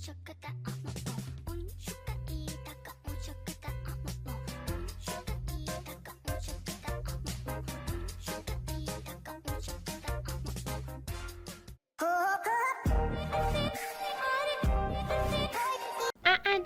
chocada.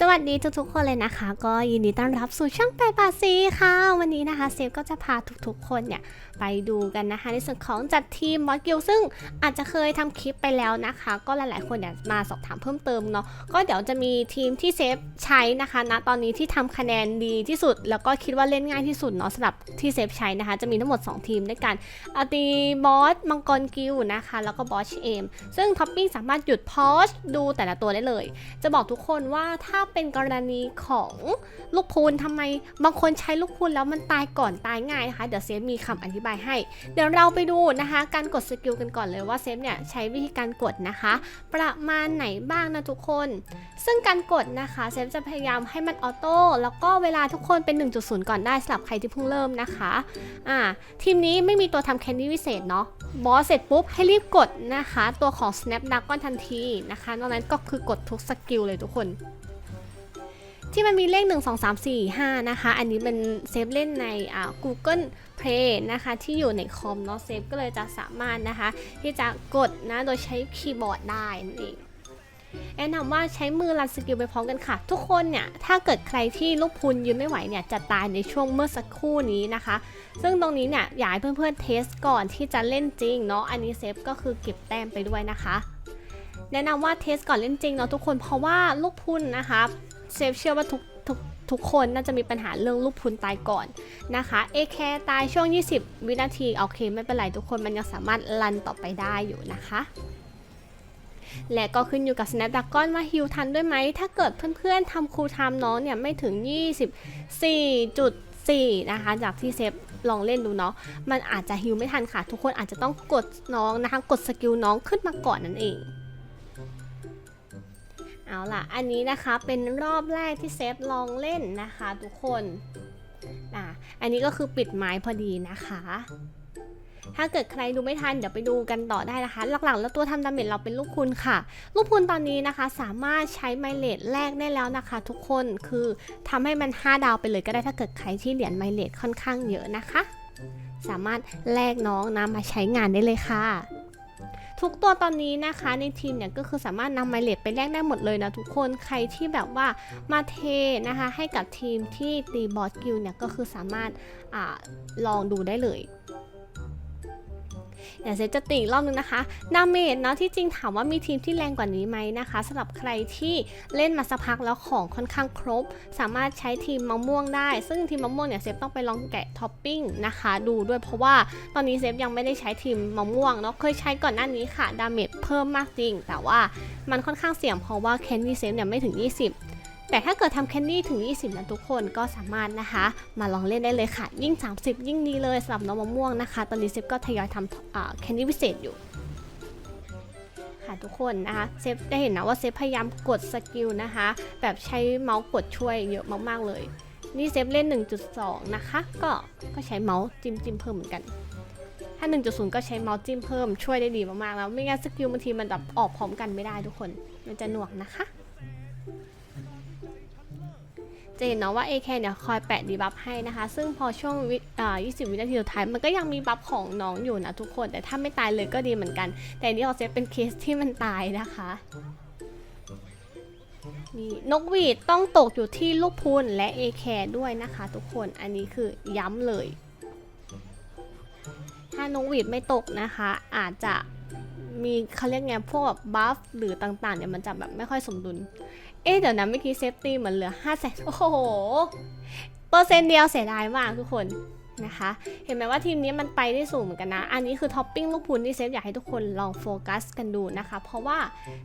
สวัสดีทุกๆคนเลยนะคะ ก็ยินดีต้อนรับสู่ช่องแปดบาซีค่ะ วันนี้นะคะเซฟก็จะพาทุกๆคนเนี่ยไปดูกันนะคะ ในส่วนของจัดทีมมอสกิลซึ่งอาจจะเคยทำคลิปไปแล้วนะคะ ก็หลายๆคนเนี่ยมาสอบถามเพิ่มเติมเนาะก็เดี๋ยวจะมีทีมที่เซฟใช้นะคะณตอนนี้ที่ทำคะแนนดีที่สุด แล้วก็คิดว่าเล่นง่ายที่สุดเนาะสำหรับที่เซฟใช้นะคะ จะมีทั้งหมด 2 ทีมด้วยกันอตีบอสมังกรกิลนะคะ แล้วก็บอสเอมซึ่งท็อปปิ้งสามารถหยุดพอสดูแต่ละตัวได้เลย จะบอกทุกคนว่าถ้าาเป็นกรณีของลูกพูนทำไมบางคนใช้ลูกพูนแล้วมันตายก่อนตายง่ายนะคะ เดี๋ยวเซฟมีคำอธิบายให้ เดี๋ยวเราไปดูนะคะ การกดสกิลกันก่อนเลยว่าเซฟเนี่ยใช้วิธีการกดนะคะ ประมาณไหนบ้างนะทุกคน ซึ่งการกดนะคะเซฟจะพยายามให้มันออโต้แล้วก็เวลาทุกคนเป็น 1.0 ก่อนได้สำหรับใครที่เพิ่งเริ่มนะคะอ่าทีมนี้ไม่มีตัวทำแคนดี้วิเศษเนาะบอสเสร็จปุ๊บให้รีบกดนะคะ ตัวของ Snapdragon ทันทีนะคะนอกนั้นก็คือกดทุกสกิลเลยทุกคน ที่มันมีเลข 1 2 3 4 5 นะคะ อันนี้เป็นเซฟเล่นในอ่า Google Play นะคะที่อยู่ในคอมเนาะเซฟก็เลยจะสามารถนะคะ ที่จะกดนะโดยใช้คีย์บอร์ดได้นั่นเองแนะนำว่าใช้มือรันสกิลไปพร้อมกันค่ะ ทุกคนเนี่ย ถ้าเกิดใครที่ลูกพุนยืนไม่ไหวเนี่ย จะตายในช่วงเมื่อสักครู่นี้นะคะ ซึ่งตรงนี้เนี่ย อยากให้เพื่อนๆเทสก่อนที่จะเล่นจริงเนาะอันนี้เซฟก็คือเก็บแต้มไปด้วยนะคะ แนะนำว่าเทสก่อนเล่นจริงเนาะทุกคนเพราะว่าลูกพุนนะคะ เซฟเชื่อว่าทุกทุกทุกคนน่าจะมีปัญหาเรื่องลูกพุนตายก่อนนะคะเอแคตายช่วง 20 วินาทีโอเคไม่เป็นไรทุกคนมันยังสามารถรันต่อไปได้อยู่นะคะ และก็ขึ้นอยู่กับ Snapdragon ว่าฮิวทันด้วยไหม ถ้าเกิดเพื่อนๆทำคูลไทม์น้องเนี่ยไม่ถึง 24.4 นะคะ จากที่เซฟลองเล่นดูเนาะมันอาจจะฮิวไม่ทันค่ะ ทุกคนอาจจะต้องกดน้องนะคะ กดสกิลน้องขึ้นมาก่อนนั่นเอง เอาล่ะ อันนี้นะคะเป็นรอบแรกที่เซฟลองเล่นนะคะทุกคนอะอันนี้ก็คือปิดไม้พอดีนะคะ ถ้าเกิดใครดูไม่ทันเดี๋ยวไปดูกันต่อได้นะคะ หลักๆ แล้วตัวทำดาเมจเราเป็นลูกคุณค่ะ ลูกคุณตอนนี้นะคะ สามารถใช้ไมเลดแลกได้แล้วนะคะ ทุกคนคือทำให้มัน 5 ดาวไปเลยก็ได้ถ้าเกิดใครที่เหรียญไมเลดค่อนข้างเยอะนะคะ สามารถแลกน้องนะมาใช้งานได้เลยค่ะ ทุกตัวตอนนี้นะคะในทีมเนี่ยก็คือสามารถนำไมเลดไปแลกได้หมดเลยนะทุกคนใครที่แบบว่ามาเทนะคะให้กับทีมที่ตีบอสกิลเนี่ยก็คือสามารถอลองดูได้เลย ดี๋ยวเซฟจะติอีกรอบนึงนะคะดาเมจเนาะที่จริงถามว่ามีทีมที่แรงกว่านี้ไหมนะคะสำหรับใครที่เล่นมาสักพักแล้วของค่อนข้างครบ สามารถใช้ทีมมะม่วงได้ ซึ่งทีมมะม่วงเนี่ยเซฟต้องไปลองแกะท็อปปิ้งนะคะ ดูด้วยเพราะว่าตอนนี้เซฟยังไม่ได้ใช้ทีมมะม่วงเนาะเคยใช้ก่อนหน้านี้ค่ะดาเมจเพิ่มมากจริง แต่ว่ามันค่อนข้างเสี่ยงเพราะว่าแคนดี้เซฟเนี่ยไม่ถึง 20 แต่ถ้าเกิดทำแคนดี้ถึง 20นะทุกคนก็สามารถนะคะ มาลองเล่นได้เลยค่ะ ยิ่ง 30 ยิ่งดีเลยสำหรับน้องมะม่วงนะคะ ตอนนี้เซฟก็ทยอยทำแคนดี้พิเศษอยู่ค่ะทุกคนนะคะเซฟได้เห็นนะว่าเซฟพยายามกดสกิลนะคะ แบบใช้เมาส์กดช่วยเยอะมากๆเลย นี่เซฟเล่น 1.2 นะคะ ก็ก็ใช้เมาส์จิ้มจิ้มเพิ่มเหมือนกัน ถ้า 1.0 ก็ใช้เมาส์จิ้มเพิ่มช่วยได้ดีมากๆแล้ว ไม่งั้นสกิลบางทีมันแบบออกพร้อมกันไม่ได้ทุกคน มันจะหน่วงนะคะ จะเห็นเนาะว่า AK เนี่ยคอยแปะดีบัฟให้นะคะ ซึ่งพอช่วงวิอ่า20 วินาทีสุดท้าย มันก็ยังมีบัฟของน้องอยู่นะทุกคน แต่ถ้าไม่ตายเลยก็ดีเหมือนกัน แต่นนี่ออกเซฟเป็นเคสที่มันตายนะคะนี่นกหวีดต้องตกอยู่ที่ลูกพูนและ AK ด้วยนะคะ ทุกคน อันนี้คือย้ำเลย ถ้านกหวีดไม่ตกนะคะ อาจจะมีเขาเรียกไงพวกแบบบัฟหรือต่างๆเนี่ยมันจะแบบไม่ค่อยสมดุล เอ๊ะเดี๋ยวนะเมื่อกี้เซฟตี้เหมือนเหลือ5้าแสนโอ้โห เปอร์เซ็นต์เดียวเสียดายมากทุกคน นะคะ เห็นไหมว่าทีมนี้มันไปได้สูงเหมือนกันนะ อันนี้คือท็อปปิ้งลูกพุนที่เซฟอยากให้ทุกคนลองโฟกัสกันดูนะคะ เพราะว่า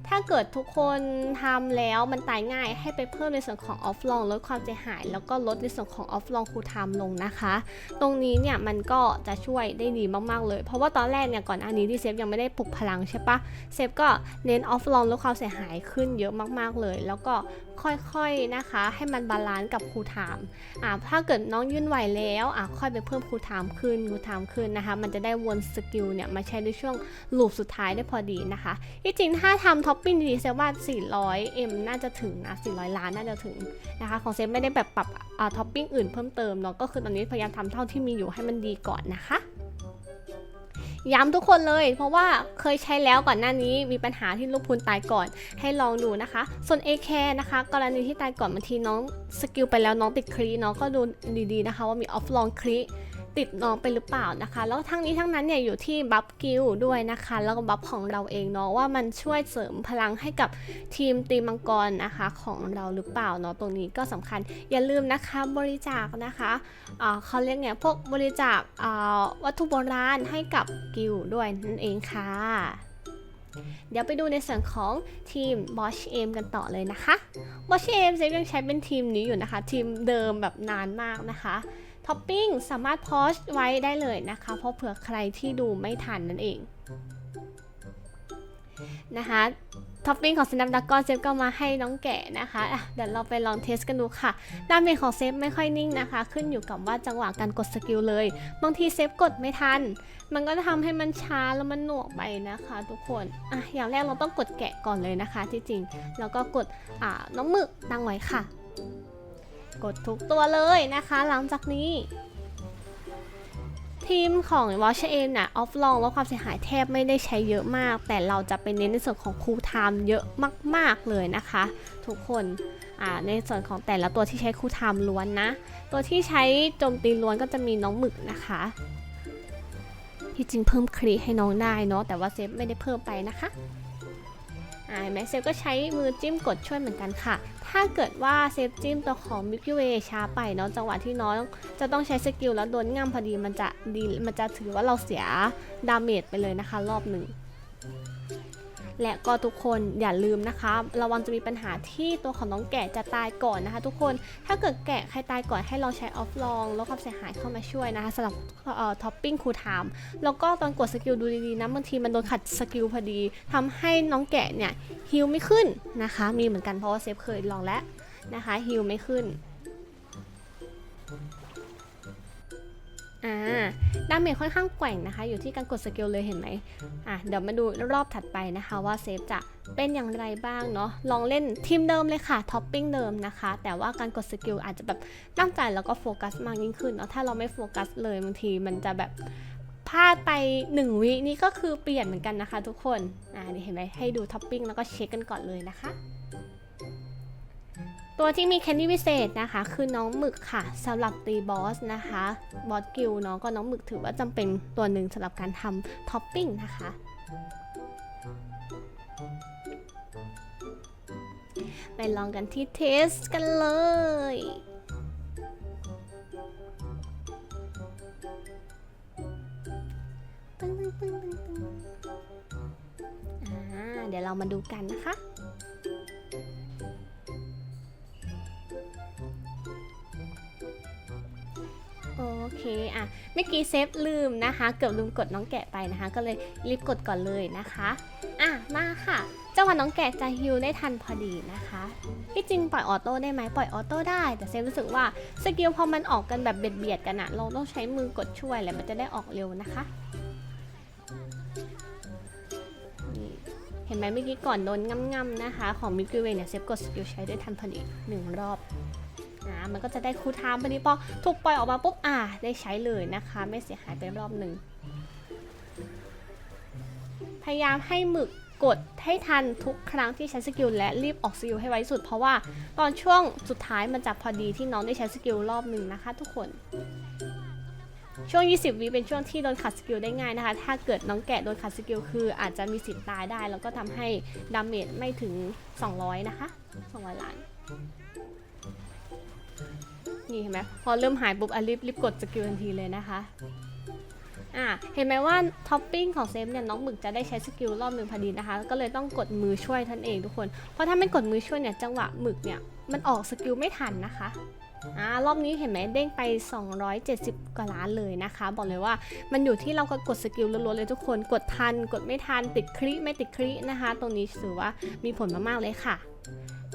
ถ้าเกิดทุกคนทำแล้วมันตายง่ายให้ไปเพิ่มในส่วนของออฟลองลดความเสียหาย แล้วก็ลดในส่วนของออฟลองคูลไทม์ลงนะคะ ตรงนี้เนี่ยมันก็จะช่วยได้ดีมากๆเลย เพราะว่าตอนแรกเนี่ยก่อนอันนี้ที่เซฟยังไม่ได้ปลุกพลังใช่ปะเซฟก็เน้นออฟลองลดความเสียหายขึ้นเยอะมากๆเลย แล้วก็ค่อยๆนะคะ ให้มันบาลานซ์กับคูลไทม์อ่าถ้าเกิดน้องยื่นไหวแล้วอะค่อยไปเพิ่มคูลไทม์ขึ้นคูลไทม์ขึ้นนะคะ มันจะได้วนสกิลเนี่ยมาใช้ในช่วงลูปสุดท้ายได้พอดีนะคะที่จริงถ้าทำท็อปปิ้งดีเซว่า 400 M น่าจะถึงนะ 400 ล้านน่าจะถึงนะคะ ของเซฟไม่ได้แบบปรับท็อปปิ้งอื่นเพิ่มเติมเนาะก็คือตอนนี้พยายามทำเท่าที่มีอยู่ให้มันดีก่อนนะคะ ย้ำทุกคนเลย เพราะว่าเคยใช้แล้วก่อนหน้านี้มีปัญหาที่ลูกพูนตายก่อน ให้ลองดูนะคะ ส่วน AK นะคะ กรณีที่ตายก่อนบางทีน้องสกิลไปแล้วน้องติดครีเนาะก็ดูดีๆนะคะ ว่ามีออฟลองคลี ติดน้องไปหรือเปล่านะคะ แล้วทั้งนี้ทั้งนั้นเนี่ยอยู่ที่บัฟกิลด้วยนะคะ แล้วก็บัฟของเราเองเนาะว่ามันช่วยเสริมพลังให้กับทีมตีมังกรนะคะของเราหรือเปล่าเนาะตรงนี้ก็สำคัญอย่าลืมนะคะบริจาคนะคะเขาเรียกไงพวกบริจาคอ่าวัตถุโบราณให้กับกิลด้วยนั่นเองค่ะ เดี๋ยวไปดูในส่วนของทีม Bosch M กันต่อเลยนะคะ Bosch M เซฟยังใช้เป็นทีมนี้อยู่นะคะ ทีมเดิมแบบนานมากนะคะ ท็อปปิ้งสามารถพอชไว้ได้เลยนะคะ เพราะเผื่อใครที่ดูไม่ทันนั่นเองนะคะท็อปปิ้งของ Snapdragon เซฟก็มาให้น้องแกะนะคะะเดี๋ยวเราไปลองเทสกันดูค่ะดาเมจของเซฟไม่ค่อยนิ่งนะคะ ขึ้นอยู่กับว่าจังหวะการกดสกิลเลย บางทีเซฟกดไม่ทัน มันก็จะทำให้มันช้าแล้วมันหน่วงไปนะคะ ทุกคนอะอย่างแรกเราต้องกดแกะก่อนเลยนะคะ ที่จริงแล้วก็กดอ่าน้องหมึกตั้งไว้ค่ะ กดทุกตัวเลยนะคะหลังจากนี้ ทีมของ Watch a น่ะออฟลองแล้วความเสียหายแทบไม่ได้ใช้เยอะมาก แต่เราจะไปเน้นในส่วนของคูลไทม์เยอะมาก ๆเลยนะคะ ทุกคนในส่วนของแต่ละตัวที่ใช้คูลไทม์ล้วนนะ ตัวที่ใช้โจมตีล้วนก็จะมีน้องหมึกนะคะที่จริงเพิ่มครีให้น้องได้เนาะแต่ว่าเซฟไม่ได้เพิ่มไปนะคะ อ่าเห็นไหมเซฟก็ใช้มือจิ้มกดช่วยเหมือนกันค่ะ ถ้าเกิดว่าเซฟจิ้มตัวของมิกิเวช้าไปเนาะจังหวะที่น้องจะต้องใช้สกิลแล้วโดนง่ามพอดีมันจะดีมันจะถือว่าเราเสียดาเมจไปเลยนะคะ รอบหนึ่ง และก็ทุกคนอย่าลืมนะคะ ระวังจะมีปัญหาที่ตัวของน้องแกะจะตายก่อนนะคะ ทุกคนถ้าเกิดแกะใครตายก่อนให้ลองใช้ออฟลองลดความเสียหายเข้ามาช่วยนะคะสำหรับท็อปปิ้งคูลไทม์แล้วก็ตอนกดสกิลดูดีๆนะบางทีมันโดนขัดสกิลพอดีทำให้น้องแกะเนี่ยฮิลไม่ขึ้นนะคะ มีเหมือนกันเพราะว่าเซฟเคยลองแล้วนะคะฮิลไม่ขึ้น อ่าดาเมจค่อนข้างแกว่งนะคะ อยู่ที่การกดสกิลเลยเห็นไหมอะเดี๋ยวมาดูรอบถัดไปนะคะว่าเซฟจะเป็นอย่างไรบ้างเนาะลองเล่นทีมเดิมเลยค่ะท็อปปิ้งเดิมนะคะ แต่ว่าการกดสกิลอาจจะแบบตั้งใจแล้วก็โฟกัสมากยิ่งขึ้นเนาะถ้าเราไม่โฟกัสเลยบางทีมันจะแบบพลาดไป 1 วินี่ก็คือเปลี่ยนเหมือนกันนะคะทุกคน อ่านี่เห็นไหมให้ดูท็อปปิ้งแล้วก็เช็คกันก่อนเลยนะคะ ตัวที่มีแคนดี้พิเศษนะคะ คือน้องหมึกค่ะสำหรับตีบอสนะคะบอสกิลเนาะก็น้องหมึกถือว่าจำเป็นตัวหนึ่งสำหรับการทำท็อปปิ้งนะคะไปลองกันที่เทสกันเลยตึ้งตึ้งตึ้งตึ้งอ่าเดี๋ยวเรามาดูกันนะคะ เคอะเมื่อกี้เซฟลืมนะคะ เกือบลืมกดน้องแกะไปนะคะ ก็เลยรีบกดก่อนเลยนะคะอะมาค่ะเจ้าวันน้องแกะจะฮิวได้ทันพอดีนะคะที่จริงปล่อยออโต้ได้ไหมปล่อยออโต้ได้ แต่เซฟรู้สึกว่าสกิลพอมันออกกันแบบเบียดๆกันอะเราต้องใช้มือกดช่วยแล้วมันจะได้ออกเร็วนะคะเห็นไหมเมื่อกี้ก่อนโดนง่ำๆนะคะ ของมิก y เวเนี่ยเซฟกดสกิลใช้ได้ทันพอดีหนึ่งรอบ อ่ามันก็จะได้คูลไทม์พอดีพอถูกปล่อยออกมาปุ๊บอ่าได้ใช้เลยนะคะ ไม่เสียหายไปรอบหนึ่งพยายามให้หมึกกดให้ทันทุกครั้งที่ใช้สกิลและรีบออกสกิลให้ไวสุด เพราะว่าตอนช่วงสุดท้ายมันจะพอดีที่น้องได้ใช้สกิลรอบหนึ่งนะคะ ทุกคน ช่วง 20วิเป็นช่วงที่โดนขัดสกิลได้ง่ายนะคะ ถ้าเกิดน้องแกะโดนขัดสกิลคืออาจจะมีสิทธิ์ตายได้ แล้วก็ทำให้ดาเมจไม่ถึง 200 นะคะ 200ล้าน นี่เห็นไหมพอเริ่มหายปุ๊บอะรีบรีบกดสกิลทันทีเลยนะคะอะเห็นไหมว่าท็อปปิ้งของเซฟเนี่ยน้องหมึกจะได้ใช้สกิลรอบหนึ่งพอดีนะคะ ก็เลยต้องกดมือช่วยท่านเองทุกคน เพราะถ้าไม่กดมือช่วยเนี่ยจังหวะหมึกเนี่ยมันออกสกิลไม่ทันนะคะอ่ารอบนี้เห็นไหมเด้งไป 270 กว่าล้านเลยนะคะ บอกเลยว่ามันอยู่ที่เราก็กดสกิลล้วนๆเลยทุกคนกดทัน กดไม่ทันติดคลิไม่ติดคลินะคะ ตรงนี้ถือว่ามีผลมากๆเลยค่ะ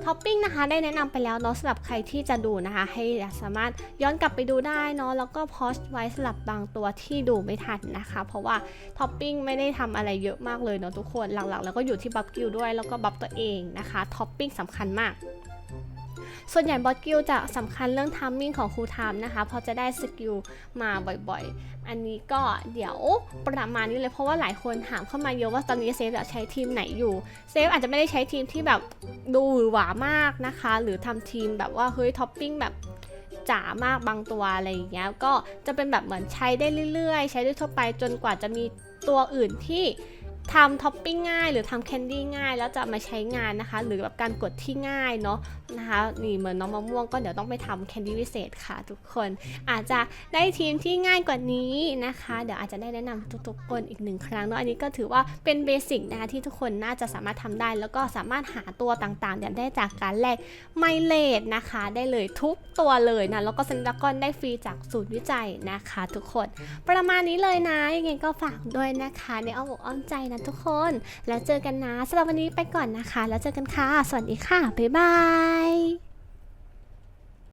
ท็อปปิ้งนะคะได้แนะนำไปแล้วเนาะสำหรับใครที่จะดูนะคะ ให้สามารถย้อนกลับไปดูได้เนาะแล้วก็พอสไว้สำหรับบางตัวที่ดูไม่ทันนะคะ เพราะว่าท็อปปิ้งไม่ได้ทำอะไรเยอะมากเลยเนาะทุกคนหลักๆ แล้วก็อยู่ที่บัฟกิลด้วยแล้วก็บัฟตัวเองนะคะท็อปปิ้งสำคัญมาก ส่วนใหญ่บอสกิลจะสำคัญเรื่องทัมมิ่งของครูไทม์นะคะเพราะจะได้สกิลมาบ่อยๆ อันนี้ก็เดี๋ยวประมาณนี้เลยเพราะว่าหลายคนถามเข้ามาเยอะว่าตอนนี้เซฟจะใช้ทีมไหนอยู่ เซฟอาจจะไม่ได้ใช้ทีมที่แบบดูหวือหวามากนะคะ หรือทำทีมแบบว่าเฮ้ยท็อปปิ้งแบบจ๋ามากบางตัวอะไรอย่างเงี้ยก็จะเป็นแบบเหมือนใช้ได้เรื่อยๆ ใช้ได้ทั่วไปจนกว่าจะมีตัวอื่นที่ ทำท็อปปิ้งง่ายหรือทำแคนดี้ง่าย แล้วจะมาใช้งานนะคะ หรือแบบการกดที่ง่ายเนาะนะคะนี่เหมือนน้องมะม่วงก็เดี๋ยวต้องไปทำแคนดี้วิเศษค่ะทุกคนอาจจะได้ทีมที่ง่ายกว่านี้นะคะ เดี๋ยวอาจจะได้แนะนำทุกๆคนอีกหนึ่งครั้งเนาะอันนี้ก็ถือว่าเป็นเบสิกนะคะที่ทุกคนน่าจะสามารถทำได้ แล้วก็สามารถหาตัวต่างๆเนี่ยได้จากการแลกไมเลดนะคะ ได้เลยทุกตัวเลยนะแล้วก็เซนดากอนได้ฟรีจากศูนย์วิจัยนะคะ ทุกคน ประมาณนี้เลยนะยังไงก็ฝากด้วยนะคะในอ้อมอกอ้อมใจนะนะทุกคน แล้วเจอกันนะสำหรับวันนี้ไปก่อนนะคะ แล้วเจอกันค่ะ สวัสดีค่ะ บ๊ายบาย